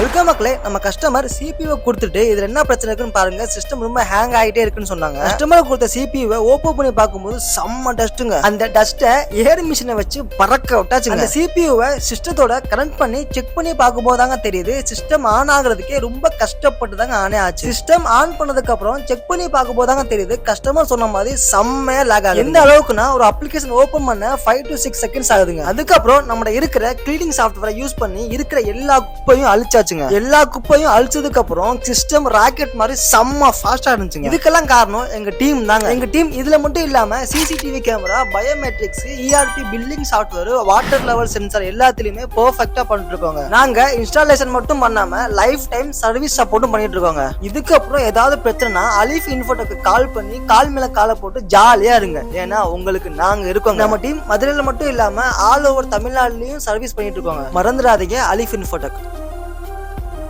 Welcome மக்களே நம்ம customer CPO கொடுத்துட்டு இதுல என்ன பிரச்சனை இருக்குன்னு பாருங்க. சிஸ்டம் ரொம்ப ஹேங் ஆகிட்டே இருக்குன்னு சொன்னாங்க. கஸ்டமர் கொடுத்த சிபியூவை ஓப்போ பண்ணி பார்க்கும்போது செம்ம டஸ்ட்டுங்க அந்த டஸ்ட்டை ஏர் மிஷினை வச்சு பறக்க விட்டாச்சுங்க. அந்த சிபியூவை சிஸ்டத்தோட கனெக்ட் பண்ணி செக் பண்ணி பார்க்கும்போது தாங்க தெரியுது. சிஸ்டம் ஆன் ஆகுறதுக்கே ரொம்ப கஷ்டப்பட்டு தாங்க ஆனே ஆச்சு. சிஸ்டம் ஆன் பண்ணதுக்கு அப்புறம் செக் பண்ணி பார்க்கும்போது தாங்க தெரியுது. கஸ்டமர் சொன்ன மாதிரி செம்மையா லேக் ஆகுது. எந்த அளவுக்குன்னா ஒரு அப்ளிகேஷன் ஓப்பன் பண்ண ஃபைவ் டு சிக்ஸ் செகண்ட்ஸ் ஆகுதுங்க. அதுக்கப்புறம் நம்ம இருக்கிற கிளீனிங் சாஃப்ட்வேரை யூஸ் பண்ணி இருக்கிற எல்லா குப்பையும் அழிச்சாச்சு அழிச்சாச்சுங்க எல்லா குப்பையும் அழிச்சதுக்கு அப்புறம் சிஸ்டம் ராக்கெட் மாதிரி செம்ம ஃபாஸ்டா இருந்துச்சுங்க. இதுக்கெல்லாம் காரணம் எங்க டீம் தாங்க. எங்க டீம் இதுல மட்டும் இல்லாம CCTV camera biometrics ERP billing software water level sensor எல்லாத்துலயுமே பெர்ஃபெக்ட்டா பண்ணிட்டு இருக்கோங்க நாங்க இன்ஸ்டாலேஷன் மட்டும் பண்ணாம லைஃப் டைம் சர்வீஸ் சப்போர்ட்டும் பண்ணிட்டு இருக்கோங்க இதுக்கப்புறம் ஏதாவது பிரச்சனைனா அலிஃப் இன்ஃபோட்டோக்கு கால் பண்ணி கால் மேல காலை போட்டு ஜாலியா இருங்க. ஏன்னா உங்களுக்கு நாங்க இருக்கோங்க. நம்ம டீம் மதுரையில மட்டும் இல்லாம ஆல் ஓவர் தமிழ்நாடுலயும் சர்வீஸ் பண்ணிட்டு இருக்கோங்க மறந்துடாதீங்க அலிஃப் இன்ஃபோட்டக்